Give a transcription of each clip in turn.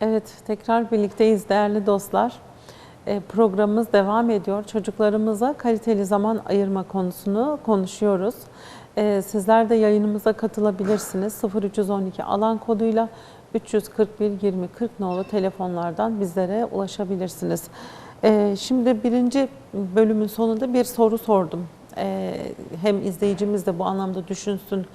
Evet, tekrar birlikteyiz değerli dostlar. E, Programımız devam ediyor. Çocuklarımıza kaliteli zaman ayırma konusunu konuşuyoruz. E, Sizler de yayınımıza katılabilirsiniz. 0312 alan koduyla 341 20 40 nolu telefonlardan bizlere ulaşabilirsiniz. E, Şimdi birinci bölümün sonunda bir soru sordum. E, Hem izleyicimiz de bu anlamda düşünsün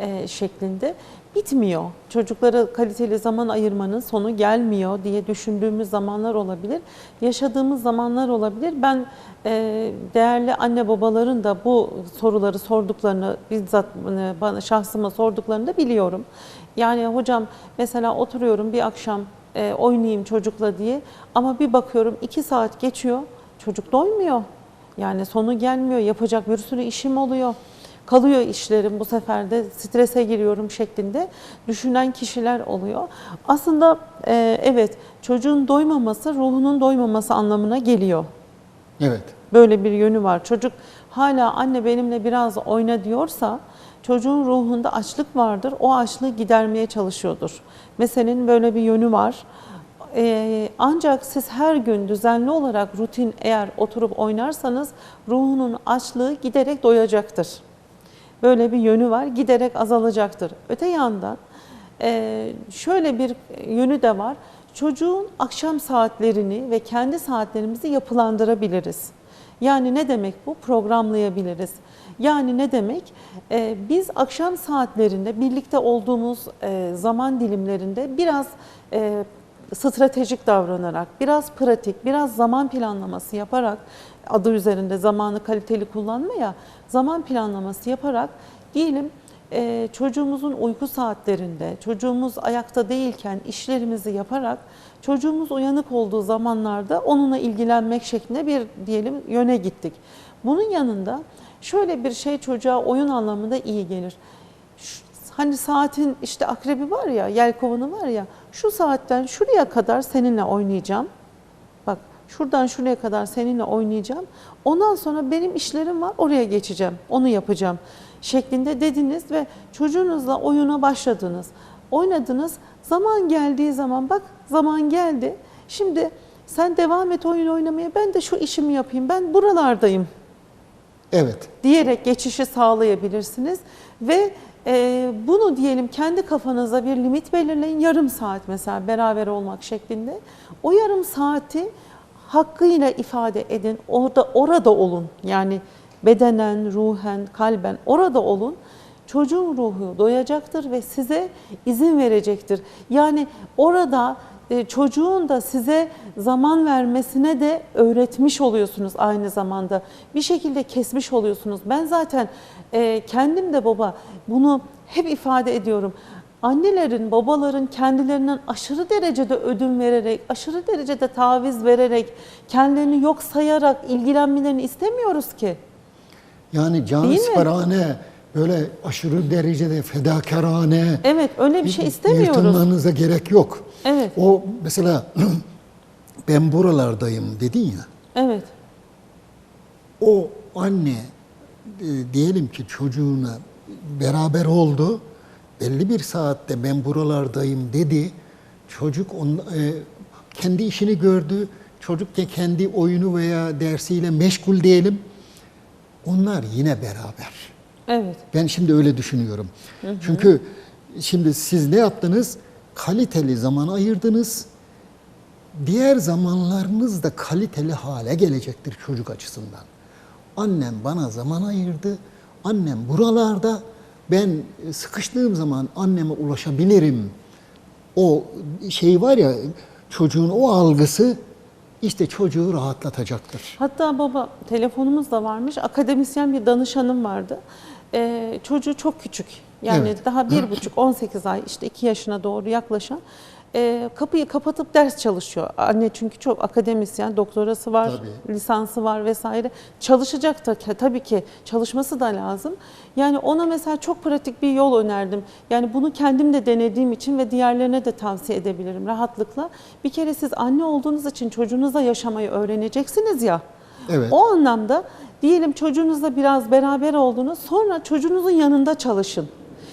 e, şeklinde bitmiyor. Çocuklara kaliteli zaman ayırmanın sonu gelmiyor diye düşündüğümüz zamanlar olabilir. Yaşadığımız zamanlar olabilir. Ben e, değerli anne babaların da bu soruları sorduklarını bizzat bana şahsıma sorduklarını da biliyorum. Yani hocam mesela oturuyorum bir akşam oynayayım çocukla diye ama bir bakıyorum iki saat geçiyor çocuk doymuyor. Yani sonu gelmiyor. Yapacak bir sürü işim oluyor kalıyor işlerim bu sefer de strese giriyorum şeklinde düşünen kişiler oluyor. Aslında e, evet çocuğun doymaması ruhunun doymaması anlamına geliyor. Evet. Böyle bir yönü var. Çocuk hala anne benimle biraz oyna diyorsa çocuğun ruhunda açlık vardır. O açlığı gidermeye çalışıyordur. Meselenin böyle bir yönü var. Ee, ancak siz her gün düzenli olarak rutin eğer oturup oynarsanız ruhunun açlığı giderek doyacaktır. Böyle bir yönü var. Giderek azalacaktır. Öte yandan e, şöyle bir yönü de var. Çocuğun akşam saatlerini ve kendi saatlerimizi yapılandırabiliriz. Yani ne demek bu? Programlayabiliriz. Yani ne demek? E, biz akşam saatlerinde birlikte olduğumuz e, zaman dilimlerinde biraz e, stratejik davranarak, biraz pratik, biraz zaman planlaması yaparak adı üzerinde zamanı kaliteli kullanma ya zaman planlaması yaparak diyelim e, çocuğumuzun uyku saatlerinde, çocuğumuz ayakta değilken işlerimizi yaparak çocuğumuz uyanık olduğu zamanlarda onunla ilgilenmek şeklinde bir diyelim yöne gittik. Bunun yanında şöyle bir şey çocuğa oyun anlamında iyi gelir. Hani saatin işte akrebi var ya, yelkovanı var ya, şu saatten şuraya kadar seninle oynayacağım. Bak şuradan şuraya kadar seninle oynayacağım. Ondan sonra benim işlerim var oraya geçeceğim. Onu yapacağım şeklinde dediniz ve çocuğunuzla oyuna başladınız. Oynadınız. Zaman geldiği zaman bak zaman geldi. Şimdi sen devam et oyun oynamaya. Ben de şu işimi yapayım. Ben buralardayım Evet. diyerek geçişi sağlayabilirsiniz ve e, bunu diyelim kendi kafanıza bir limit belirleyin. Yarım saat mesela beraber olmak şeklinde. O yarım saati hakkıyla ifade edin. Orada orada olun. Yani bedenen ruhen kalben orada olun. Çocuğun ruhu doyacaktır ve size izin verecektir. Yani orada e, çocuğun da size zaman vermesine de öğretmiş oluyorsunuz aynı zamanda. Bir şekilde kesmiş oluyorsunuz. Ben zaten e, kendim de baba bunu hep ifade ediyorum. Annelerin, babaların kendilerinden aşırı derecede ödün vererek, aşırı derecede taviz vererek, kendilerini yok sayarak ilgilenmelerini istemiyoruz ki. Yani canisperane, böyle aşırı derecede fedakarane Evet, öyle bir şey istemiyoruz. yırtınmanıza gerek yok. Evet. O mesela ben buralardayım dedin ya. Evet, O anne e, diyelim ki çocuğuna beraber oldu. Belli bir saatte ben buralardayım dedi. Çocuk on, e, kendi işini gördü. Çocuk da kendi oyunu veya dersiyle meşgul diyelim. Onlar yine beraber. Evet. Ben şimdi öyle düşünüyorum. Çünkü şimdi siz ne yaptınız? Kaliteli zaman ayırdınız. Diğer zamanlarınız da kaliteli hale gelecektir çocuk açısından. Annem bana zaman ayırdı. Annem buralarda. Ben sıkıştığım zaman anneme ulaşabilirim. O şey var ya çocuğun o algısı işte çocuğu rahatlatacaktır. Hatta baba telefonumuz da varmış. Akademisyen bir danışanım vardı. Ee, çocuğu çok küçük. Yani Evet. daha bir buçuk, 18 ay işte iki yaşına doğru yaklaşan. Ee, kapıyı kapatıp ders çalışıyor. Anne çünkü çok akademisyen, doktorası var, Tabii. lisansı var vesaire. Çalışacak da tabii ki çalışması da lazım. Yani ona mesela çok pratik bir yol önerdim. Yani bunu kendim de denediğim için ve diğerlerine de tavsiye edebilirim rahatlıkla. Bir kere siz anne olduğunuz için çocuğunuzla yaşamayı öğreneceksiniz ya. Evet. O anlamda diyelim çocuğunuzla biraz beraber oldunuz sonra çocuğunuzun yanında çalışın.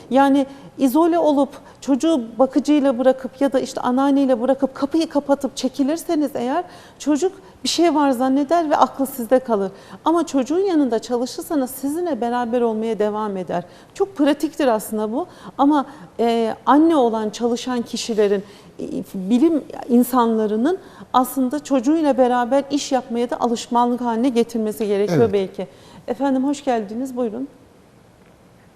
Yani izole olup çocuğu bakıcıyla bırakıp ya da işte anneanneyle bırakıp kapıyı kapatıp çekilirseniz eğer çocuk bir şey var zanneder ve aklı sizde kalır. Ama çocuğun yanında çalışırsanız sizinle beraber olmaya devam eder. Çok pratiktir aslında bu ama e, anne olan çalışan kişilerin e, bilim insanlarının aslında çocuğuyla beraber iş yapmaya da alışmanlık haline getirmesi gerekiyor Evet. belki. Efendim hoş geldiniz buyurun.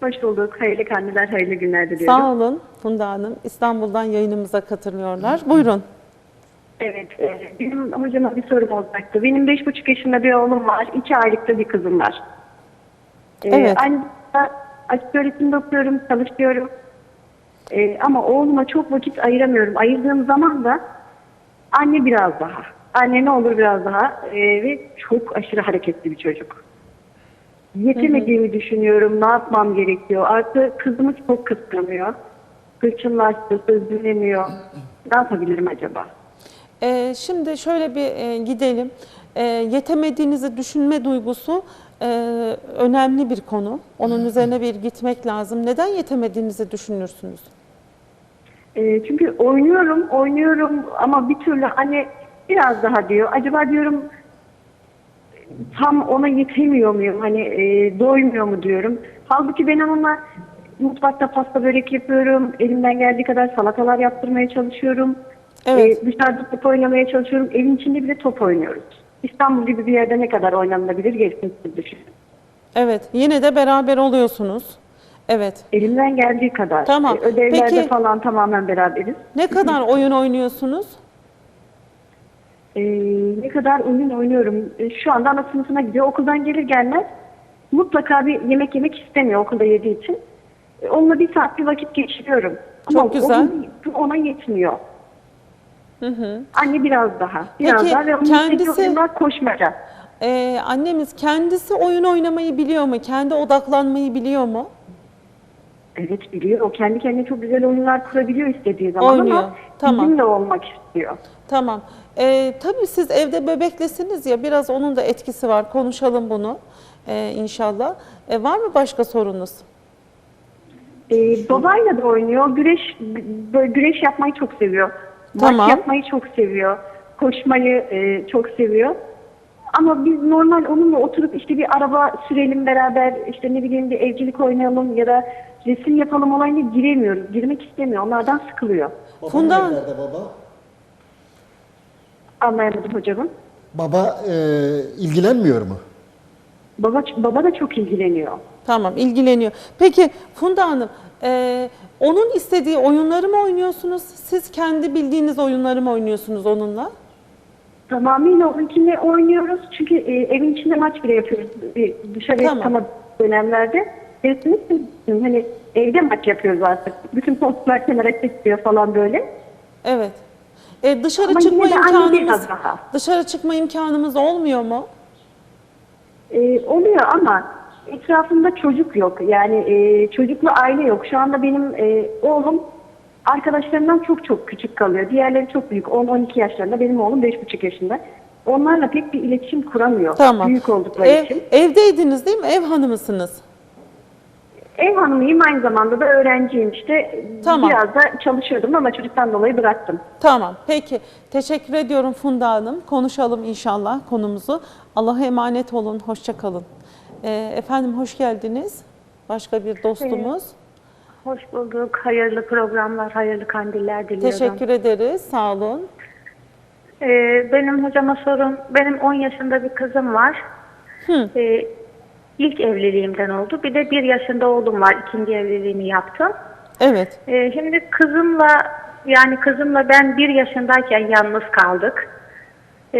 Hoş bulduk. Hayırlı kandiller, hayırlı günler diliyorum. Sağ olun Funda Hanım. İstanbul'dan yayınımıza katılıyorlar. Buyurun. Evet, e, benim hocama bir sorum olacaktı. Benim beş buçuk yaşında bir oğlum var, iki aylıkta bir kızım var. E, Evet. Aynı zamanda açık öğretimde okuyorum, çalışıyorum. E, ama oğluma çok vakit ayıramıyorum. Ayırdığım zaman da anne biraz daha. Anne ne olur biraz daha. E, ve çok aşırı hareketli bir çocuk. Yetemediğimi düşünüyorum. Ne yapmam gerekiyor? Artı kızımı çok kıskanıyor. Hırçınlaştı, söz dinlemiyor. Ne yapabilirim acaba? Ee, şimdi şöyle bir e, gidelim. Ee, yetemediğinizi düşünme duygusu e, önemli bir konu. Onun üzerine bir gitmek lazım. Neden yetemediğinizi düşünürsünüz? E, çünkü oynuyorum, oynuyorum ama bir türlü hani biraz daha diyor. Acaba diyorum tam ona yetemiyor muyum? Hani e, doymuyor mu diyorum. Halbuki ben onunla mutfakta pasta börek yapıyorum. Elimden geldiği kadar salatalar yaptırmaya çalışıyorum. Evet. E, dışarıda top oynamaya çalışıyorum. Evin içinde bile top oynuyoruz. İstanbul gibi bir yerde ne kadar oynanabilir gerisini düşünün. Evet, yine de beraber oluyorsunuz. Evet. Elimden geldiği kadar. Tamam. E, ödevlerde Peki- falan tamamen beraberiz. Ne kadar oyun oynuyorsunuz? Ee, ne kadar oyun oynuyorum. Ee, şu anda ana sınıfına gidiyor. Okuldan gelir gelmez mutlaka bir yemek yemek istemiyor okulda yediği için. Ee, onunla bir saat bir vakit geçiriyorum. Çok güzel. onun- ona yetmiyor. Anne biraz daha. Biraz Peki, daha ve onun kendisi- koşmaca. Ee, annemiz kendisi oyun oynamayı biliyor mu? Kendi odaklanmayı biliyor mu? Evet biliyor. O kendi kendine çok güzel oyunlar kurabiliyor istediği zaman Oynuyor. ama Tamam. bizimle olmak istiyor. Tamam. Ee, tabii siz evde bebeklesiniz ya biraz onun da etkisi var. Konuşalım bunu ee, inşallah. Ee, var mı başka sorunuz? Ee, babayla da oynuyor. Güreş böyle güreş yapmayı çok seviyor. Tamam. Maç yapmayı çok seviyor. Koşmayı e, çok seviyor. Ama biz normal onunla oturup işte bir araba sürelim beraber işte ne bileyim bir evcilik oynayalım ya da resim yapalım olayına giremiyoruz. Girmek istemiyor. Onlardan sıkılıyor. Funda nerede baba? Anlayamadım hocamın. Baba e, ilgilenmiyor mu? Baba, baba da çok ilgileniyor. Tamam ilgileniyor. Peki Funda Hanım e, onun istediği oyunları mı oynuyorsunuz? Siz kendi bildiğiniz oyunları mı oynuyorsunuz onunla? Tamamıyla onunkini oynuyoruz. Çünkü e, evin içinde maç bile yapıyoruz. Bir dışarıya Tamam. çıkama dönemlerde. Kesinlikle hani evde maç yapıyoruz artık. Bütün postlar kenara çekiyor falan böyle. Evet. E, dışarı Ama çıkma yine de anne imkanımız biraz dışarı çıkma imkanımız olmuyor mu? E, oluyor ama etrafında çocuk yok. Yani e, çocuklu aile yok. Şu anda benim e, oğlum arkadaşlarından çok çok küçük kalıyor. Diğerleri çok büyük. 10-12 yaşlarında. Benim oğlum 5,5 yaşında. Onlarla pek bir iletişim kuramıyor. Tamam. Büyük oldukları Ev- için. evdeydiniz değil mi? Ev hanımısınız. Ev hanımıyım aynı zamanda da öğrenciyim işte. Tamam. Biraz da çalışıyordum ama çocuktan dolayı bıraktım. Tamam. Peki. Teşekkür ediyorum Funda Hanım. Konuşalım inşallah konumuzu. Allah'a emanet olun. Hoşça kalın. E, efendim hoş geldiniz. Başka bir dostumuz. Hoş bulduk. Hayırlı programlar, hayırlı kandiller diliyorum. Teşekkür ederiz. Sağ olun. Ee, benim hocama sorum, benim 10 yaşında bir kızım var. Hı. Ee, ilk evliliğimden oldu. Bir de bir yaşında oğlum var. İkinci evliliğimi yaptım. Evet. Ee, şimdi kızımla, yani kızımla ben bir yaşındayken yalnız kaldık. Ee,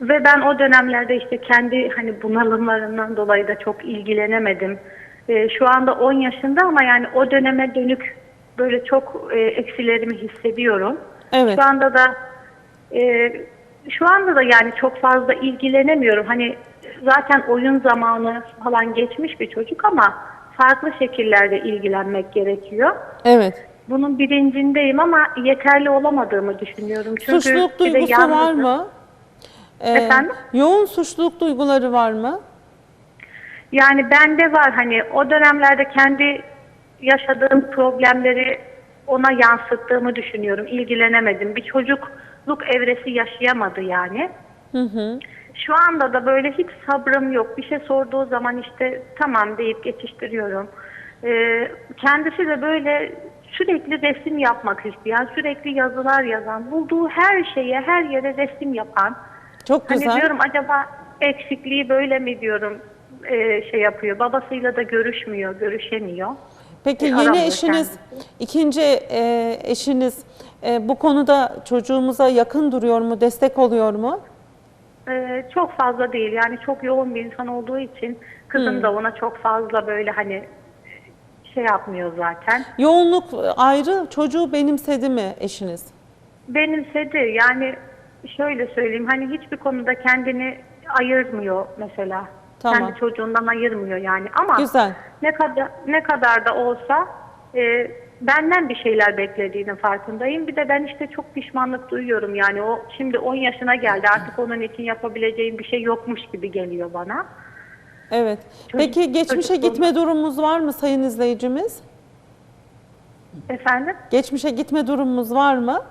ve ben o dönemlerde işte kendi hani bunalımlarından dolayı da çok ilgilenemedim. Ee, şu anda 10 yaşında ama yani o döneme dönük böyle çok e, eksilerimi hissediyorum. Evet. Şu anda da e, şu anda da yani çok fazla ilgilenemiyorum. Hani zaten oyun zamanı falan geçmiş bir çocuk ama farklı şekillerde ilgilenmek gerekiyor. Evet. Bunun bilincindeyim ama yeterli olamadığımı düşünüyorum. Çünkü Suçluluk bir de duygusu var yalnızım. mı? Ee, Efendim? Yoğun suçluluk duyguları var mı? Yani bende var hani o dönemlerde kendi yaşadığım problemleri ona yansıttığımı düşünüyorum. İlgilenemedim. Bir çocukluk evresi yaşayamadı yani. Şu anda da böyle hiç sabrım yok. Bir şey sorduğu zaman işte tamam deyip geçiştiriyorum. Ee, kendisi de böyle sürekli resim yapmak isteyen, sürekli yazılar yazan, bulduğu her şeye, her yere resim yapan. Çok Hani güzel. diyorum acaba eksikliği böyle mi diyorum e, şey yapıyor. Babasıyla da görüşmüyor, görüşemiyor. Peki E, yeni eşiniz, kendisi. ikinci e, eşiniz e, bu konuda çocuğumuza yakın duruyor mu, destek oluyor mu? Ee, çok fazla değil yani çok yoğun bir insan olduğu için kızım da ona çok fazla böyle hani şey yapmıyor zaten. Yoğunluk ayrı, çocuğu benimsedi mi eşiniz? Benimsedi yani şöyle söyleyeyim hani hiçbir konuda kendini ayırmıyor mesela. Tamam. Kendi çocuğundan ayırmıyor yani ama Güzel. ne kadar ne kadar da olsa e, benden bir şeyler beklediğinin farkındayım. Bir de ben işte çok pişmanlık duyuyorum yani o şimdi 10 yaşına geldi artık onun için yapabileceğim bir şey yokmuş gibi geliyor bana. Evet. Peki geçmişe çocukluğum- gitme durumumuz var mı sayın izleyicimiz? Efendim? Geçmişe gitme durumumuz var mı?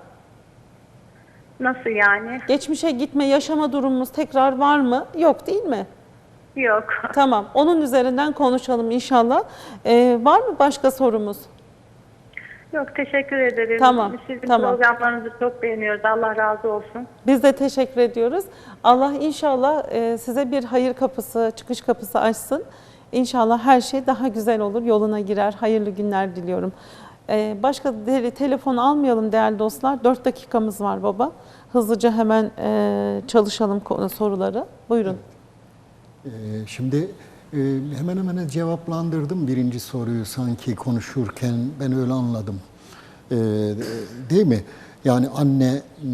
Nasıl yani? Geçmişe gitme, yaşama durumumuz tekrar var mı? Yok değil mi? Yok. Tamam. Onun üzerinden konuşalım inşallah. Ee, var mı başka sorumuz? Yok teşekkür ederim. Tamam, Sizin tamam. programlarınızı çok beğeniyoruz. Allah razı olsun. Biz de teşekkür ediyoruz. Allah inşallah e, size bir hayır kapısı, çıkış kapısı açsın. İnşallah her şey daha güzel olur, yoluna girer. Hayırlı günler diliyorum. E, Başka telefon almayalım değerli dostlar. 4 dakikamız var baba. Hızlıca hemen e, çalışalım konu- soruları. Buyurun. Şimdi e, hemen hemen cevaplandırdım birinci soruyu sanki konuşurken ben öyle anladım. Ee, Değil mi? Yani anne hmm,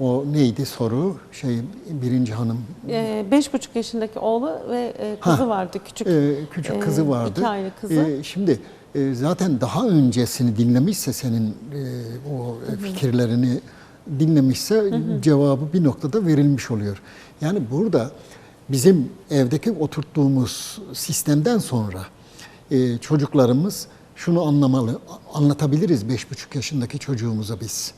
o neydi soru? Şey birinci hanım E, Beş buçuk yaşındaki oğlu ve e, kızı Ha, vardı küçük. Ee, küçük e, kızı vardı. iki aylık kızı. Ee, şimdi e, zaten daha öncesini dinlemişse senin e, o fikirlerini dinlemişse cevabı bir noktada verilmiş oluyor. Yani burada bizim evdeki oturttuğumuz sistemden sonra e, çocuklarımız şunu anlamalı, anlatabiliriz beş buçuk yaşındaki çocuğumuza biz.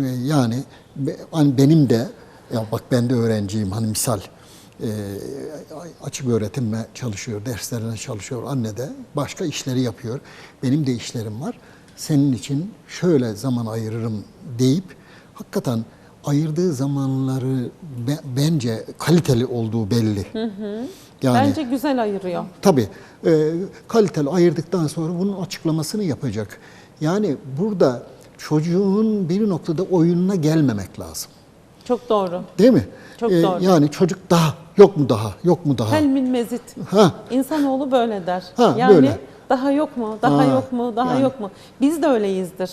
E, Yani be- benim de, ya bak ben de öğrenciyim hani misal, e, açık öğretimle çalışıyor, derslerine çalışıyor. Anne de başka işleri yapıyor. Benim de işlerim var. Senin için şöyle zaman ayırırım deyip hakikaten ayırdığı zamanları be- bence kaliteli olduğu belli. Yani Bence güzel ayırıyor. Tabii e, kaliteli ayırdıktan sonra bunun açıklamasını yapacak. Yani burada çocuğun bir noktada oyununa gelmemek lazım. Çok doğru. Değil mi? Çok E, doğru. Yani çocuk daha yok mu daha yok mu daha? Helmin mezit. Ha. İnsanoğlu böyle der. Ha, yani böyle. daha yok mu? Daha Ha, yok mu? Daha yani. yok mu? Biz de öyleyizdir.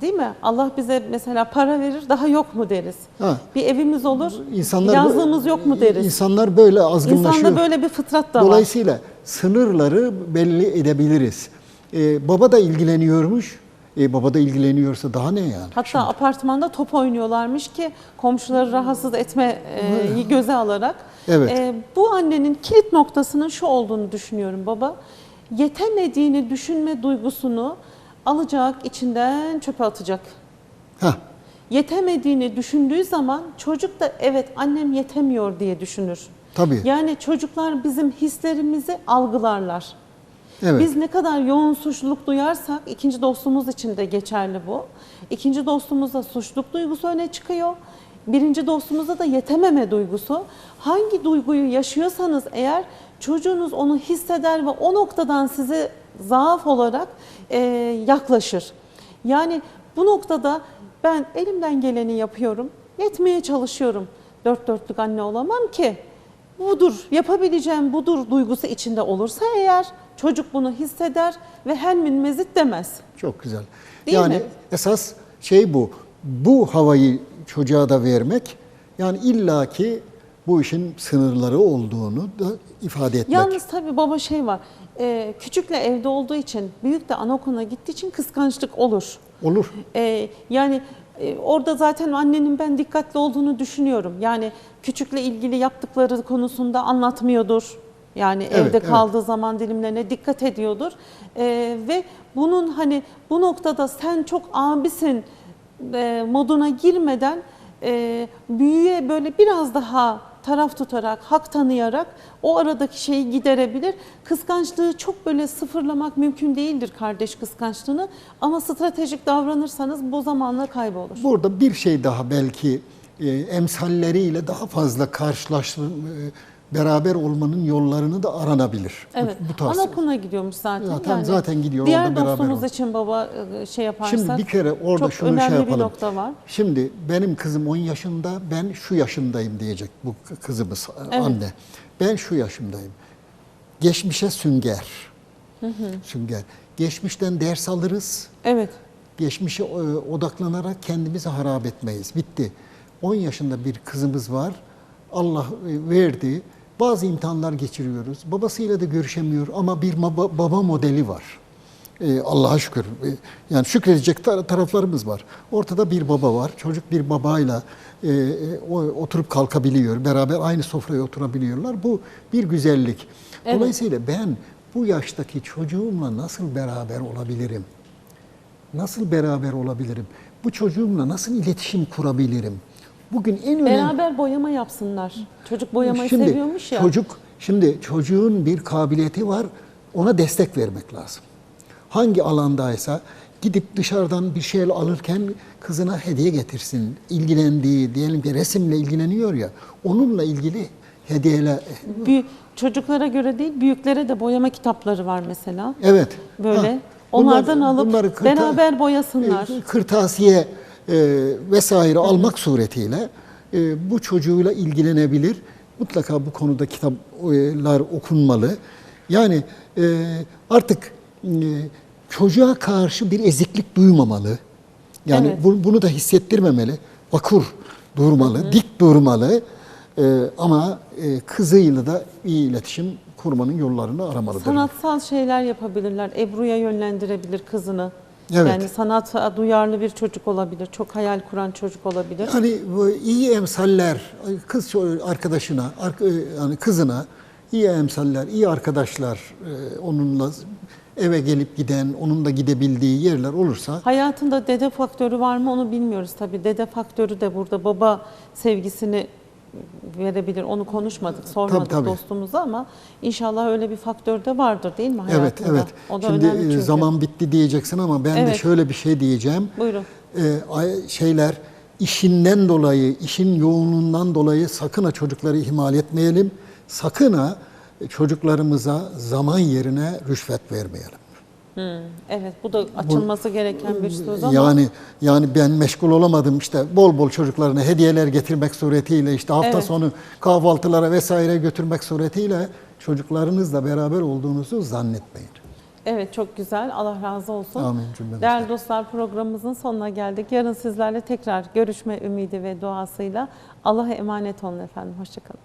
Değil mi? Allah bize mesela para verir, daha yok mu deriz. Ha. Bir evimiz olur, İnsanlar yazlığımız yok mu deriz. İnsanlar böyle azgınlaşıyor. İnsanda böyle bir fıtrat da var. Dolayısıyla sınırları belli edebiliriz. E, baba da ilgileniyormuş. E, baba da ilgileniyorsa daha ne yani? Hatta apartmanda top oynuyorlarmış ki komşuları rahatsız etmeyi göze alarak. Evet. Ee, bu annenin kilit noktasının şu olduğunu düşünüyorum baba. Yetemediğini düşünme duygusunu alacak, içinden çöpe atacak. Heh, yetemediğini düşündüğü zaman çocuk da evet annem yetemiyor diye düşünür. Tabii. Yani çocuklar bizim hislerimizi algılarlar. evet. Biz ne kadar yoğun suçluluk duyarsak ikinci dostumuz için de geçerli bu. İkinci dostumuzda suçluluk duygusu öne çıkıyor. Birinci dostumuzda da yetememe duygusu. Hangi duyguyu yaşıyorsanız eğer çocuğunuz onu hisseder ve o noktadan size zaaf olarak e, yaklaşır. Yani bu noktada ben elimden geleni yapıyorum, yetmeye çalışıyorum. Dört dörtlük anne olamam ki budur, yapabileceğim budur duygusu içinde olursa eğer çocuk bunu hisseder ve helmin mezit demez. Çok güzel. Değil yani mi? esas şey bu. Bu havayı çocuğa da vermek. Yani illaki bu işin sınırları olduğunu da ifade etmek. Yalnız tabii baba şey var, e, küçükle evde olduğu için, büyük de anaokuluna gittiği için kıskançlık olur. Olur. E, yani e, orada zaten annenin ben dikkatli olduğunu düşünüyorum. Yani küçükle ilgili yaptıkları konusunda anlatmıyordur. Yani Evet, evde evet. kaldığı zaman dilimlerine dikkat ediyordur. Ee, ve bunun hani bu noktada sen çok abisin e, moduna girmeden e, büyüye böyle biraz daha taraf tutarak, hak tanıyarak o aradaki şeyi giderebilir. Kıskançlığı çok böyle sıfırlamak mümkün değildir kardeş kıskançlığını ama stratejik davranırsanız bu zamanla kaybolur. Burada bir şey daha belki e, emsalleriyle daha fazla karşılaşma, e, beraber olmanın yollarını da aranabilir. Bu- Evet. Bu, tarz. Anaokuluna gidiyormuş zaten. Zaten- zaten gidiyor, Diğer orada beraber dostumuz ol. için baba e, şey yaparsak Şimdi bir kere orada çok şunu önemli şey yapalım. bir nokta var. Şimdi benim kızım 10 yaşında, ben şu yaşındayım diyecek bu kızımız Evet. anne. Ben şu yaşındayım. Geçmişe sünger. Sünger. Geçmişten ders alırız. Evet. Geçmişe e, odaklanarak kendimizi harap etmeyiz. Bitti. 10 yaşında bir kızımız var. Allah e, verdi. Bazı imtihanlar geçiriyoruz. Babasıyla da görüşemiyor ama bir baba, baba modeli var. E, Allah'a şükür. E, yani şükredecek tar- taraflarımız var. Ortada bir baba var. Çocuk bir babayla e, e, o- oturup kalkabiliyor. Beraber aynı sofraya oturabiliyorlar. Bu bir güzellik. Evet. Dolayısıyla ben bu yaştaki çocuğumla nasıl beraber olabilirim? Nasıl beraber olabilirim? Bu çocuğumla nasıl iletişim kurabilirim? Bugün en önemli... Beraber boyama yapsınlar. Çocuk boyamayı Şimdi seviyormuş ya. Çocuk, şimdi çocuğun bir kabiliyeti var, ona destek vermek lazım. Hangi alandaysa gidip dışarıdan bir şey alırken kızına hediye getirsin. İlgilendiği, diyelim ki resimle ilgileniyor ya, onunla ilgili hediyeler... Büyük, çocuklara göre değil, büyüklere de boyama kitapları var mesela. Evet. Böyle. Ha, Onlardan bunlar- alıp bunları kırta- beraber boyasınlar. e, Kırtasiye e, vesaire almak suretiyle e, bu çocuğuyla ilgilenebilir. Mutlaka bu konuda kitaplar okunmalı. Yani e, artık e, çocuğa karşı bir eziklik duymamalı. Yani Evet. bu- bunu da hissettirmemeli. Vakur durmalı, dik durmalı. E, ama e, kızıyla da iyi iletişim kurmanın yollarını aramalıdır. Sanatsal şeyler yapabilirler. Ebru'ya yönlendirebilir kızını. Evet. Yani sanata duyarlı bir çocuk olabilir. Çok hayal kuran çocuk olabilir. Hani bu iyi emsaller kız arkadaşına, ark- yani kızına iyi emsaller, iyi arkadaşlar e, onunla eve gelip giden, onunla gidebildiği yerler olursa Hayatında dede faktörü var mı onu bilmiyoruz tabii. Dede faktörü de burada baba sevgisini verebilir. Onu konuşmadık, sormadık tabii. dostumuza ama inşallah öyle bir faktör de vardır değil mi hayatında? evet evet. O da Şimdi önemli e, zaman bitti diyeceksin ama ben de Evet. şöyle bir şey diyeceğim. Buyurun. E, ay- şeyler işinden dolayı, işin yoğunluğundan dolayı sakın ha çocukları ihmal etmeyelim. Sakın ha çocuklarımıza zaman yerine rüşvet vermeyelim. Evet bu da açılması gereken bir söz ama Yani yani ben meşgul olamadım işte bol bol çocuklarına hediyeler getirmek suretiyle işte hafta Evet. sonu kahvaltılara vesaire götürmek suretiyle çocuklarınızla beraber olduğunuzu zannetmeyin. evet çok güzel. Allah razı olsun. Amin cümlemizden. Değerli dostlar programımızın sonuna geldik. Yarın sizlerle tekrar görüşme ümidi ve duasıyla Allah'a emanet olun efendim. Hoşçakalın.